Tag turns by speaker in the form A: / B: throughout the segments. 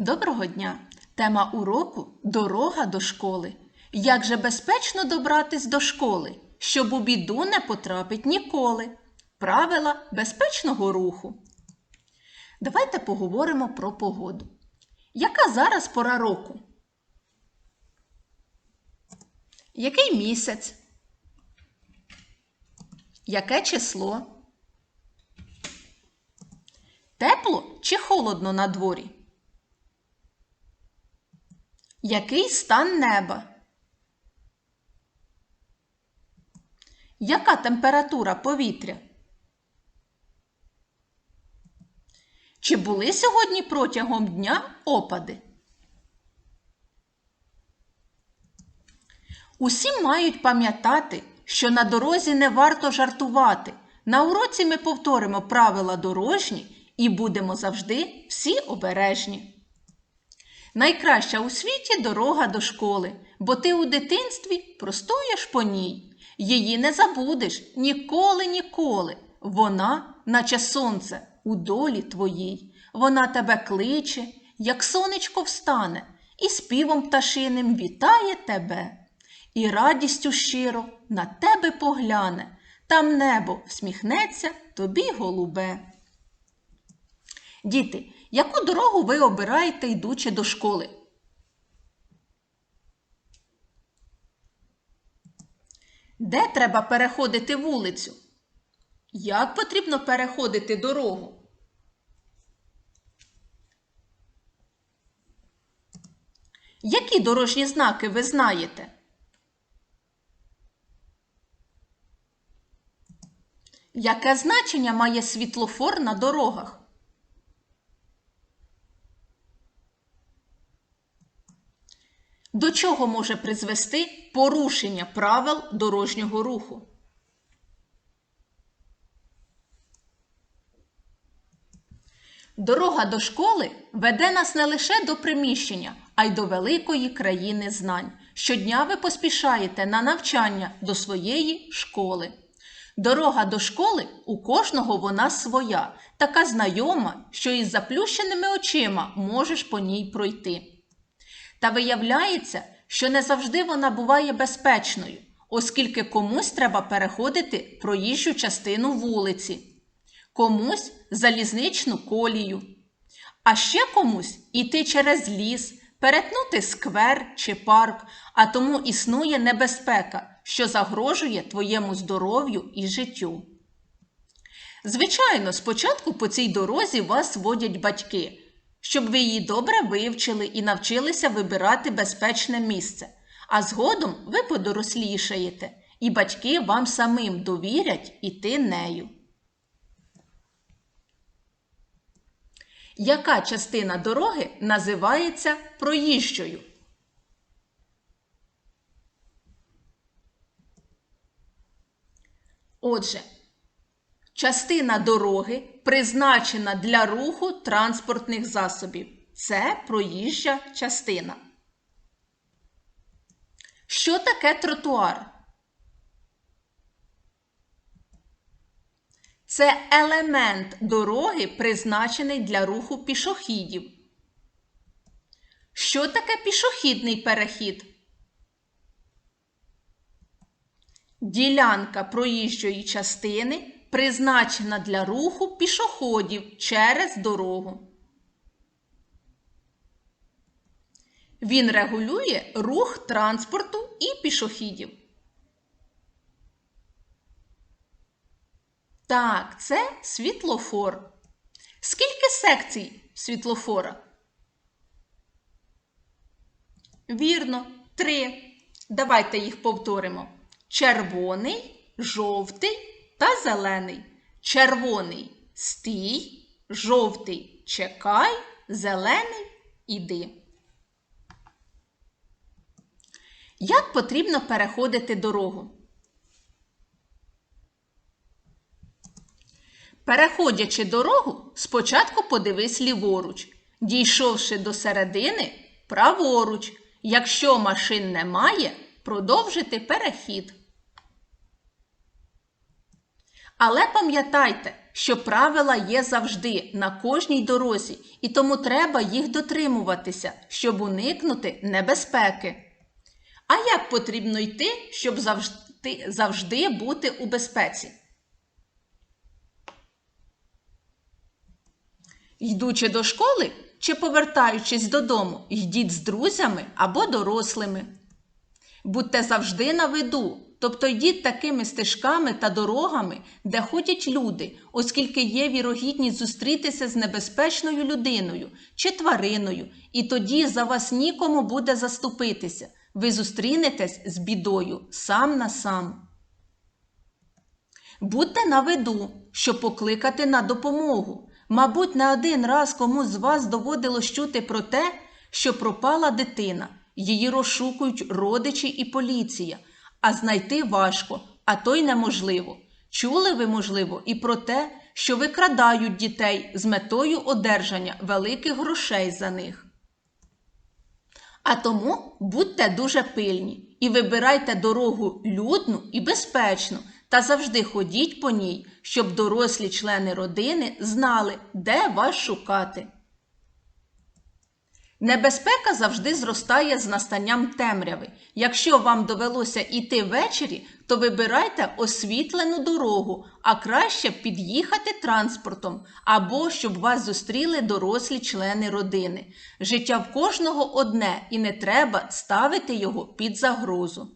A: Доброго дня! Тема уроку Дорога до школи. Як же безпечно добратись до школи, щоб у біду не потрапить ніколи. Правила безпечного руху. Давайте поговоримо про погоду. Яка зараз пора року? Який місяць? Яке число? Тепло чи холодно на дворі? Який стан неба? Яка температура повітря? Чи були сьогодні протягом дня опади? Усі мають пам'ятати, що на дорозі не варто жартувати. На уроці ми повторимо правила дорожні і будемо завжди всі обережні. Найкраща у світі дорога до школи, бо ти у дитинстві простоєш по ній. Її не забудеш ніколи, ніколи. Вона, наче сонце, у долі твоїй. Вона тебе кличе, як сонечко встане, і співом пташиним вітає тебе. І радістю щиро на тебе погляне, там небо всміхнеться тобі голубе. Діти, яку дорогу ви обираєте, йдучи до школи? Де треба переходити вулицю? Як потрібно переходити дорогу? Які дорожні знаки ви знаєте? Яке значення має світлофор на дорогах? До чого може призвести порушення правил дорожнього руху? Дорога до школи веде нас не лише до приміщення, а й до великої країни знань. Щодня ви поспішаєте на навчання до своєї школи. Дорога до школи у кожного вона своя, така знайома, що із заплющеними очима можеш по ній пройти. Та виявляється, що не завжди вона буває безпечною, оскільки комусь треба переходити проїжджу частину вулиці, комусь залізничну колію, а ще комусь іти через ліс, перетнути сквер чи парк, а тому існує небезпека, що загрожує твоєму здоров'ю і життю. Звичайно, спочатку по цій дорозі вас водять батьки, щоб ви її добре вивчили і навчилися вибирати безпечне місце, а згодом ви подорослішаєте, і батьки вам самим довірять іти нею. Яка частина дороги називається проїжджою? Отже, частина дороги призначена для руху транспортних засобів. Це проїжджа частина. Що таке тротуар? Це елемент дороги, призначений для руху пішохідів. Що таке пішохідний перехід? Ділянка проїжджої частини призначена для руху пішоходів через дорогу. Він регулює рух транспорту і пішохідів. Так, це світлофор. Скільки секцій світлофора? Вірно, три. Давайте їх повторимо. Червоний, жовтий та зелений. Червоний стій, жовтий чекай, зелений іди. Як потрібно переходити дорогу? Переходячи дорогу, спочатку подивись ліворуч, дійшовши до середини праворуч. Якщо машин немає, продовжити перехід. Але пам'ятайте, що правила є завжди на кожній дорозі, і тому треба їх дотримуватися, щоб уникнути небезпеки. А як потрібно йти, щоб завжди, завжди бути у безпеці? Йдучи до школи чи повертаючись додому, йдіть з друзями або дорослими. Будьте завжди на виду, тобто йдіть такими стежками та дорогами, де ходять люди, оскільки є вірогідність зустрітися з небезпечною людиною чи твариною, і тоді за вас нікому буде заступитися. Ви зустрінетесь з бідою сам на сам. Будьте на виду, щоб покликати на допомогу. Мабуть, не один раз комусь з вас доводилось чути про те, що пропала дитина. Її розшукують родичі і поліція, а знайти важко, а то й неможливо. Чули ви, можливо, і про те, що викрадають дітей з метою одержання великих грошей за них. А тому будьте дуже пильні і вибирайте дорогу людну і безпечну, та завжди ходіть по ній, щоб дорослі члени родини знали, де вас шукати. Небезпека завжди зростає з настанням темряви. Якщо вам довелося йти ввечері, то вибирайте освітлену дорогу, а краще під'їхати транспортом або щоб вас зустріли дорослі члени родини. Життя в кожного одне і не треба ставити його під загрозу.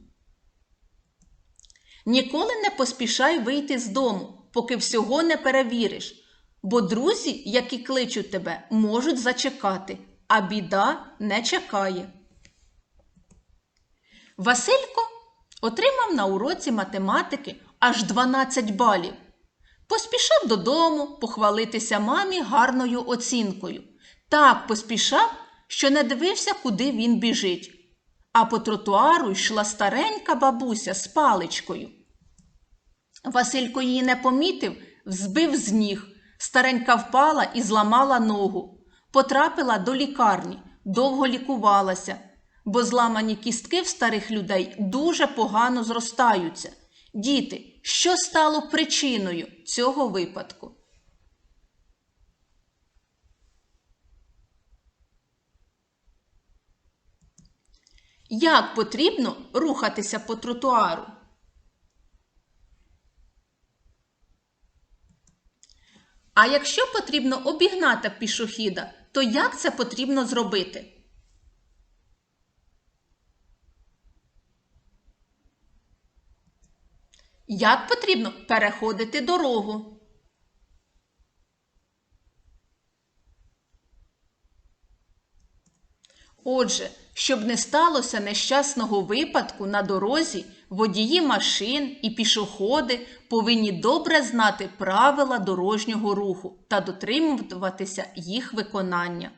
A: Ніколи не поспішай вийти з дому, поки всього не перевіриш, бо друзі, які кличуть тебе, можуть зачекати а біда не чекає. Василько отримав на уроці математики аж 12 балів. Поспішав додому похвалитися мамі гарною оцінкою. Так поспішав, що не дивився, куди він біжить. А по тротуару йшла старенька бабуся з паличкою. Василько її не помітив, взбив з ніг. Старенька впала і зламала ногу. Потрапила до лікарні, довго лікувалася, бо зламані кістки в старих людей дуже погано зростаються. Діти, що стало причиною цього випадку? Як потрібно рухатися по тротуару? А якщо потрібно обігнати пішохіда, то як це потрібно зробити? Як потрібно переходити дорогу? Отже, щоб не сталося нещасного випадку на дорозі, водії машин і пішоходи повинні добре знати правила дорожнього руху та дотримуватися їх виконання.